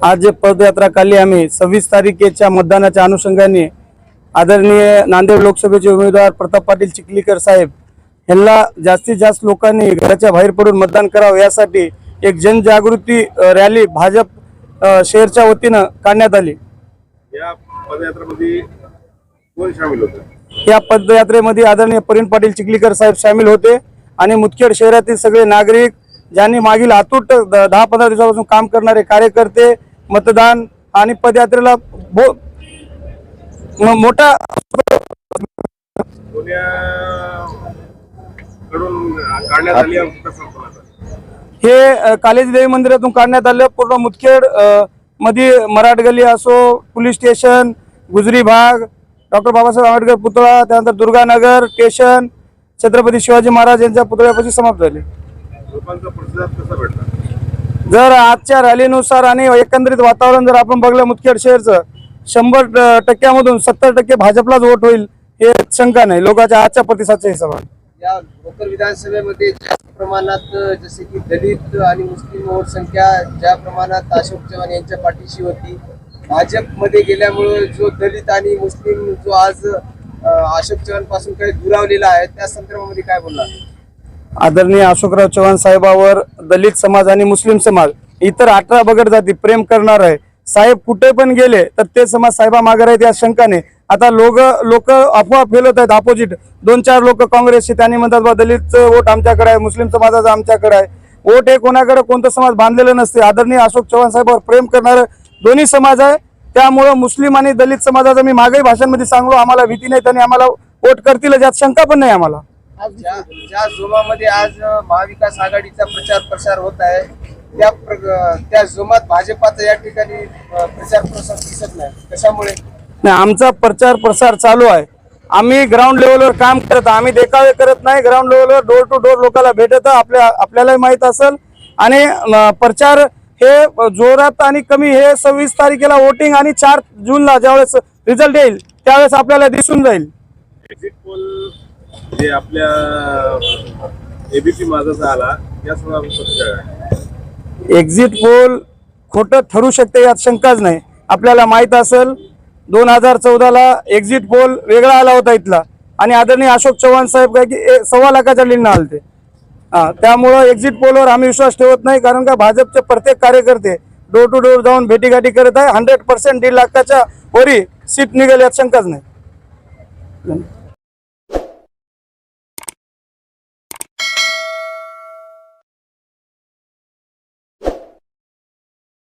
आज जे पदयात्रा काढली आम्ही सव्वीस तारखेच्या मतदानाच्या अनुषंगाने आदरणीय नांदेड लोकसभेचे उमेदवार प्रताप पाटील चिखलीकर साहेब यांना जास्तीत जास्त लोकांनी घराच्या बाहेर पडून मतदान करावं यासाठी एक जनजागृती रॅली भाजप शहरच्या वतीनं काढण्यात आली. या पदयात्रेमध्ये कोण सामील होतं? या पदयात्रेमध्ये आदरणीय परिण पाटील चिखलीकर साहेब सामील होते आणि मुदखेड शहरातील सगळे नागरिक ज्यांनी मागील अतूट द- दहा पंधरा दिवसापासून काम करणारे कार्यकर्ते मतदान आणि पदयात्रेला मोठा? हे कालेजी देवी मंदिरातून काढण्यात आलं. पूर्ण मुदखेडमध्ये मराठ गली असो पोलीस स्टेशन गुजरी भाग डॉक्टर बाबासाहेब आंबेडकर पुतळा त्यानंतर दुर्गानगर स्टेशन छत्रपती शिवाजी महाराज यांच्या पुतळ्यापाशी समाप्त झाले. जर आजच्या रॅलीनुसार आणि एकंदरीत वातावरण जर आपण बघलं मुदखेड शहरचं शंभर टक्क्यामधून सत्तर टक्के भाजपलाच वोट होईल हे शंका नाही. लोकांच्या आजच्या प्रतिसादच्या हिशोबाने. या भोकर विधानसभेमध्ये जास्त प्रमाणात जसे की दलित आणि मुस्लिम वोट संख्या ज्या प्रमाणात अशोक चव्हाण यांच्या पाठीशी होती भाजपमध्ये गेल्यामुळे जो दलित आणि मुस्लिम जो आज अशोक चव्हाणपासून काही दुरावलेला आहे त्या संदर्भामध्ये काय बोलला आदरणीय अशोकराव चव्हाण साहेबावर दलित समाज आणि मुस्लिम समाज इतर अठरा बगड जाती प्रेम करणार आहे. साहेब कुठे पण गेले तर ते समाज साहेबा मागे आहेत या शंकाने. आता लोक लोक अफवा फेलत आहेत अपोजिट दोन चार लोक काँग्रेसचे त्यांनी म्हणतात बा दलितचं वोट आमच्याकडे आहे मुस्लिम समाजाचं आमच्याकडे आहे. वोट हे कोणाकडे कोणतं समाज बांधलेलं नसते. आदरणीय अशोक चव्हाण साहेबावर प्रेम करणारं दोन्ही समाज आहे. त्यामुळं मुस्लिम आणि दलित समाजाचं मी मागही भाषांमध्ये सांगलो आम्हाला भीती नाही त्यांनी आम्हाला वोट करतील यात शंका पण नाही आम्हाला. ज्या ज्या जोमामध्ये आज महाविकास आघाडीचा प्रचार प्रसार होत आहे त्या प्र- त्या जोमात भाजपाचा या ठिकाणी प्रचार प्रसार दिसत नाही. कशामुळे? नाही आमचा प्रचार प्रसार चालू आहे. आम्ही ग्राउंड लेवलवर काम करत आम्ही देखावे करत नाही. ग्राउंड लेवलवर डोर टू डोर लोकांना भेटत आपल्या आपल्यालाही माहीत असेल. आणि प्रचार हे जोरात आणि कमी हे सव्वीस तारखेला वोटिंग आणि चार जूनला ज्यावेळेस रिझल्ट येईल त्यावेळेस आपल्याला दिसून जाईल. एक्झिट पोल जे आपल्या एबीपी माझाचा आला या संदर्भात एक्झिट पोल खोटं ठरू शकते यात शंकाच नाही. आपल्याला माहीत असेल दोन हजार चौदाला एक्झिट पोल वेगळा आला होता इथला. आणि आदरणीय अशोक चव्हाण साहेब काय की सव्वा लाखाच्या लिंक आलते हा त्यामुळं एक्झिट पोलवर आम्ही विश्वास ठेवत नाही कारण का भाजपचे प्रत्येक कार्यकर्ते डोर टू डोर जाऊन भेटीगाठी करत आहे. हंड्रेड पर्सेंट दीड लाखाच्या वरी सीट निघेल यात शंकाच नाही.